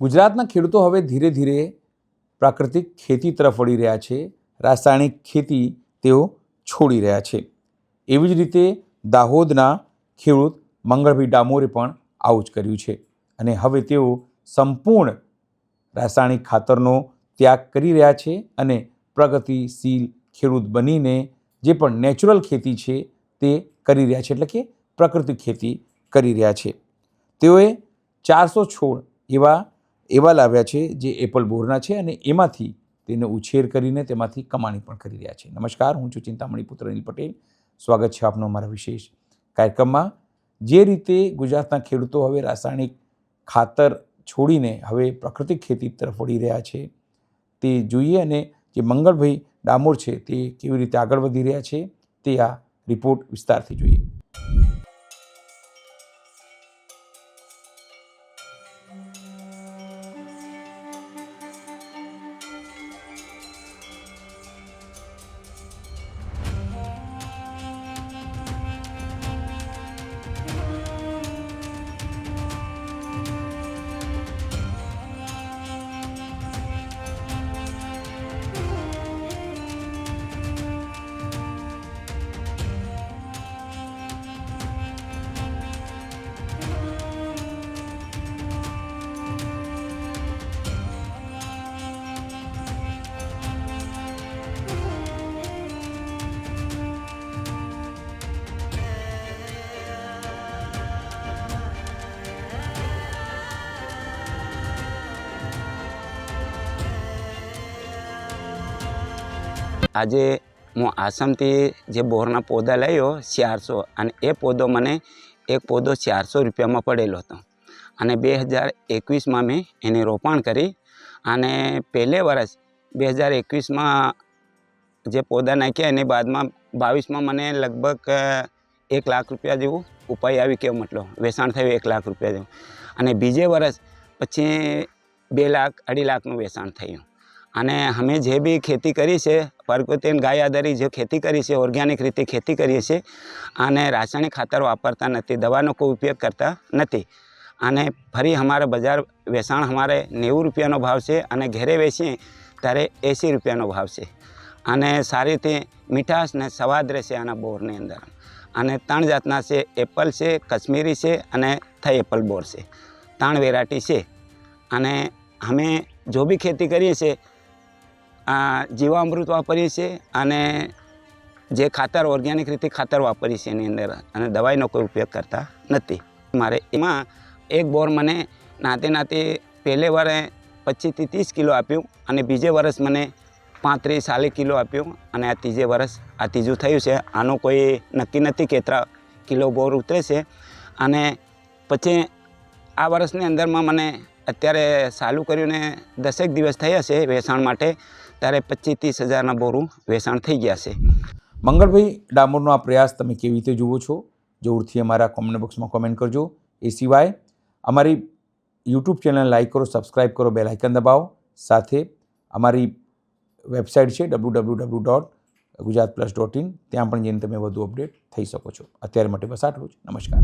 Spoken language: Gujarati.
ગુજરાતના ખેડૂતો હવે ધીરે ધીરે પ્રાકૃતિક ખેતી તરફ વળી રહ્યા છે. રાસાયણિક ખેતી તેઓ છોડી રહ્યા છે. એવી જ રીતે દાહોદના ખેડૂત મંગળભાઈ ડામોરે પણ આવું જ કર્યું છે. અને હવે તેઓ સંપૂર્ણ રાસાયણિક ખાતરનો ત્યાગ કરી રહ્યા છે અને પ્રગતિશીલ ખેડૂત બનીને જે પણ નેચરલ ખેતી છે તે કરી રહ્યા છે, એટલે કે પ્રાકૃતિક ખેતી કરી રહ્યા છે. તેઓએ ચારસો છોડ એવા એવા લાવ્યા છે જે એપલ બોરના છે અને એમાંથી તેને ઉછેર કરીને તેમાંથી કમાણી પણ કરી રહ્યા છે. નમસ્કાર, હું છું ચિંતામણી પુત્ર અનિલ પટેલ. સ્વાગત છે આપનો અમારા વિશેષ કાર્યક્રમમાં. જે રીતે ગુજરાતના ખેડૂતો હવે રાસાયણિક ખાતર છોડીને હવે પ્રાકૃતિક ખેતી તરફ વળી રહ્યા છે, તે જોઈએ અને જે મંગળભાઈ ડામોર છે તે કેવી રીતે આગળ વધી રહ્યા છે તે આ રિપોર્ટ વિસ્તારથી જોઈએ. આજે હું આસામથી જે બોરના પોદા લાવ્યો ચારસો અને એ પોદો મને એક પોદો ચારસો રૂપિયામાં પડેલો હતો. અને બે હજાર એકવીસમાં મેં એને રોપાણ કરી અને પહેલે વર્ષ બે હજાર એકવીસમાં જે પોદા નાખ્યા એની બાદમાં બાવીસમાં મને લગભગ એક લાખ રૂપિયા જેવું ઉપાય આવી કેવો મતલબ, વેચાણ થયું એક લાખ રૂપિયા જેવું. અને બીજે વર્ષ પછી બે લાખ, અઢી લાખનું વેચાણ થયું. અને અમે જે બી ખેતી કરી છે, પરગોતેન ગાય આધારિત જે ખેતી કરી છે, ઓર્ગેનિક રીતે ખેતી કરીએ છીએ, અને રાસાયણિક ખાતર વાપરતા નથી, દવાનો કોઈ ઉપયોગ કરતા નથી. અને ફરી અમારે બજાર વેચાણ અમારે નેવું રૂપિયાનો ભાવ છે અને ઘરે વેચીએ ત્યારે એંસી રૂપિયાનો ભાવ છે. અને સારી રીતે મીઠાશ ને સ્વાદ રહેશે આના બોરની અંદર. અને ત્રણ જાતના છે, એપલ છે, કશ્મીરી છે અને થઈ એપલ બોર છે. ત્રણ વેરાયટી છે. અને અમે જો બી ખેતી કરીએ છીએ આ જીવામૃત વાપરીએ છીએ અને જે ખાતર ઓર્ગેનિક રીતે ખાતર વાપરીએ છીએ એની અંદર અને દવાઈનો કોઈ ઉપયોગ કરતા નથી. મારે એમાં એક બોર મને નાતે નાતે પહેલે વારે પચીસથી ત્રીસ કિલો આપ્યું અને બીજે વર્ષ મને પાંત્રીસ ચાલીસ કિલો આપ્યું અને આ ત્રીજે વર્ષ આ ત્રીજું થયું છે. આનું કોઈ નક્કી નથી કેટલા કિલો બોર ઉતરે છે. અને પછી આ વર્ષની અંદરમાં મને અત્યારે ચાલુ કર્યું ને દસેક દિવસ થયા છે વેચાણ માટે. ત્યારે પચીસ ત્રીસ હજારના બોરું વેચાણ થઈ ગયા છે. મંગળભાઈ, ડામોરનો આ પ્રયાસ તમે કેવી રીતે જુઓ છો? જરૂરથી અમારા કોમેન્ટ બોક્સમાં કોમેન્ટ કરજો. એ સિવાય, અમારી યુટ્યુબ ચેનલ લાઇક કરો સબસ્ક્રાઈબ કરો બેલ આઇકન દબાવો. સાથે અમારી વેબસાઇટ છે W W W dot Gujarat plus dot in ત્યાં પણ જઈને તમે વધુ અપડેટ થઈ શકો છો. અત્યારે માટે બસ આટલું જ. નમસ્કાર.